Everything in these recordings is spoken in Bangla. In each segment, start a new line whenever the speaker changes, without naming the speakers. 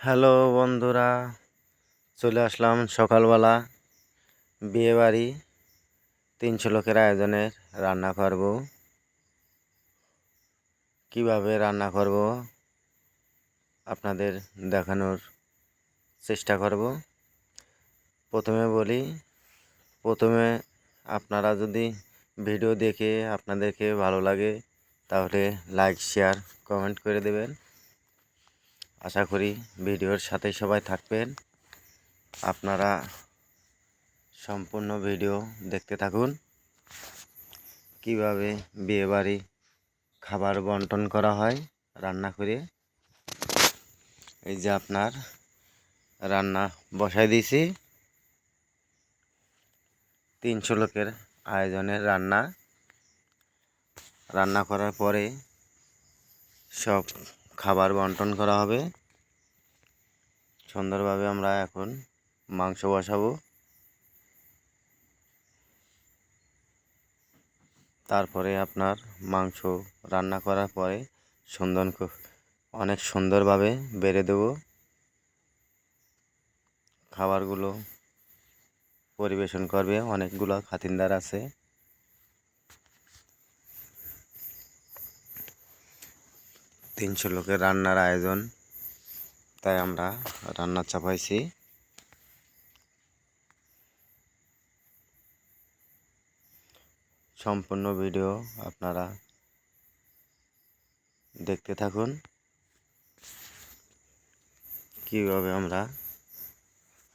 হ্যালো বন্ধুরা, চলে আসলাম সকালবেলা বিয়েবাড়ি তিনশো লোকের আয়োজনের রান্না করব। কীভাবে রান্না করব আপনাদের দেখানোর চেষ্টা করব। প্রথমে বলি, প্রথমে আপনারা যদি ভিডিও দেখে আপনাদেরকে ভালো লাগে, তাহলে লাইক, শেয়ার, কমেন্ট করে দেবেন। আশা করি ভিডিওর সাথে সবাই থাকবেন। আপনারা সম্পূর্ণ ভিডিও দেখতে থাকুন। কীভাবে বিয়েবাড়ি খাবার বন্টন করা হয়, রান্না করে। এই যে আপনার রান্না বসাই দিয়েছি। তিনশো লোকের আয়োজনের রান্না। রান্না করার পরে সব খাবার বন্টন করা হবে। সুন্দরভাবে আমরা এখন মাংস বসাবো। তারপরে আপনার মাংস রান্না করার পরে সুন্দর অনেক সুন্দরভাবে বেড়ে দেব। খাবারগুলো পরিবেশন করবে। অনেকগুলো খাতিনদার আছে। তিনশো লোকের রান্নার আয়োজন। তাই আমরা রান্না চাপাইছি। সম্পূর্ণ ভিডিও আপনারা দেখতে থাকুন। কীভাবে আমরা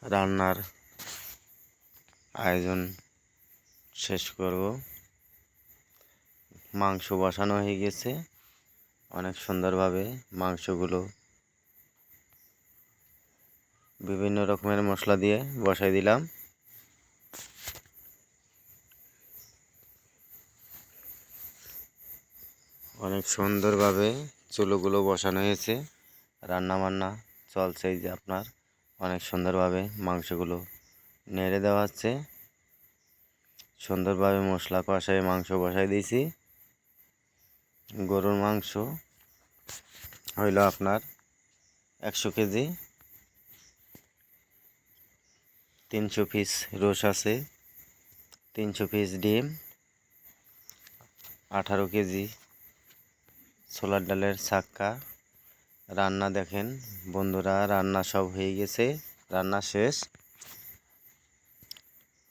রান্নার আয়োজন শেষ করব? মাংস বসানো হয়ে গেছে। অনেক সুন্দরভাবে মাংসগুলো বিভিন্ন রকমের মশলা দিয়ে বসাই দিলাম। অনেক সুন্দরভাবে চুলোগুলো বসানো হয়েছে। রান্না বান্না চলছে যে আপনার। অনেক সুন্দরভাবে মাংসগুলো নেড়ে দেওয়া হচ্ছে। সুন্দরভাবে মশলা কষায় মাংস বসাই দিয়েছি। গরুর মাংস হইল আপনার একশো কেজি। তিনশো পিস রোস আছে, তিনশো পিস ডিম, আঠারো কেজি ছোলার ডালের ছাক্কা। রান্না দেখেন বন্ধুরা, রান্না সব হয়ে গেছে, রান্না শেষ।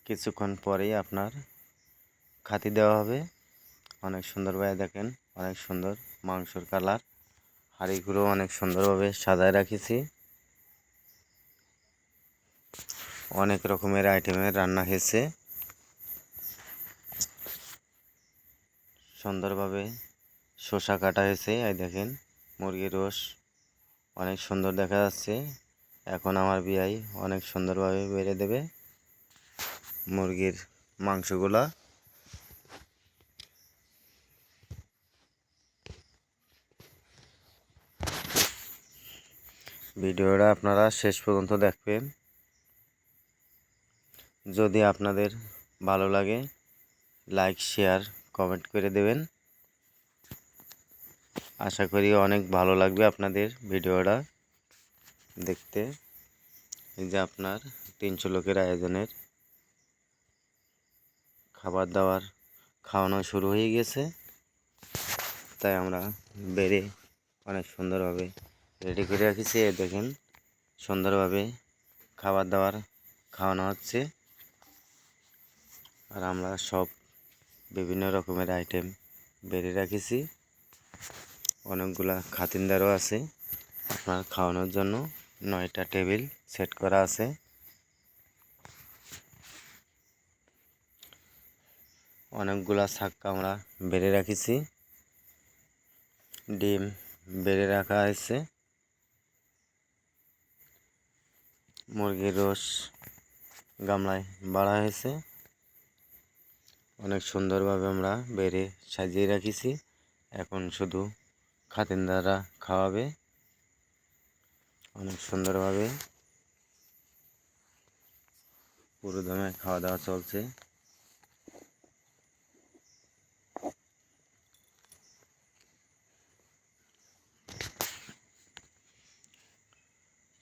কিছুক্ষণ পরেই আপনার খাতি দেওয়া হবে। অনেক সুন্দরভাবে দেখেন, অনেক সুন্দর। মাংসর কালার, হাঁড়িগুলো অনেক সুন্দরভাবে সাজায় রাখেছি। অনেক রকমের আইটেমের রান্না হয়েছে। সুন্দরভাবে শসা কাটা হয়েছে, এই দেখেন, মুরগির রোস অনেক সুন্দর দেখা যাচ্ছে। এখন আমার বিয়াই অনেক সুন্দরভাবে বেড়ে দেবে মুরগির মাংসগুলা। ভিডিওটা আপনারা শেষ পর্যন্ত দেখবেন। যদি আপনাদের ভালো লাগে লাইক শেয়ার কমেন্ট করে দেবেন। আশা করি অনেক ভালো লাগবে আপনাদের ভিডিওটা দেখতে। এই যে আপনার তিনশো লোকের আয়োজনের খাবার দাবার খাওয়ানো শুরু হয়ে গেছে। তাই আমরা বেড়ে অনেক সুন্দরভাবে রেডি করে রাখিছি, দেখেন সুন্দরভাবে খাবার দাবার খাওয়ানো হচ্ছে। আর আমরা সব বিভিন্ন রকমের আইটেম বেড়ে রাখেছি। অনেকগুলা খাতিনদারও আছে, আপনার খাওয়ানোর জন্য নয়টা টেবিল সেট করা আছে। অনেকগুলা ছাক্কা আমরা বেড়ে রাখিছি। ডিম বেড়ে রাখা হয়েছে। মুরগির রস গামলায় বাড়া হয়েছে। অনেক সুন্দরভাবে আমরা বেড়ে সাজিয়ে রাখিছি। এখন শুধু খাতিনদাররা খাওয়াবে। অনেক সুন্দরভাবে পুরো দমে খাওয়া দাওয়া চলছে।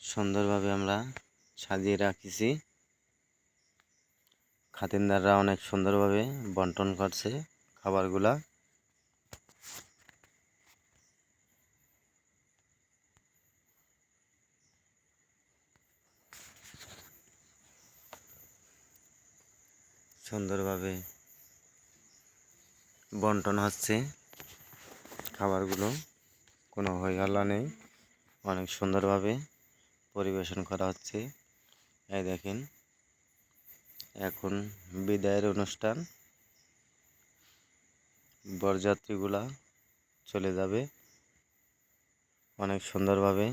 সুন্দরভাবে আমরা সাজিয়ে রাখিছি। খাতিনদাররা অনেক সুন্দরভাবে বন্টন করছে খাবারগুলা। সুন্দরভাবে বন্টন হচ্ছে খাবারগুলো। কোনো হইহল্লা নেই। অনেক সুন্দরভাবে পরিবেশন করা হচ্ছে। এই দেখেন এখন বিদায়ের অনুষ্ঠান। বরযাত্রীগুলা চলে যাবে। অনেক সুন্দরভাবে।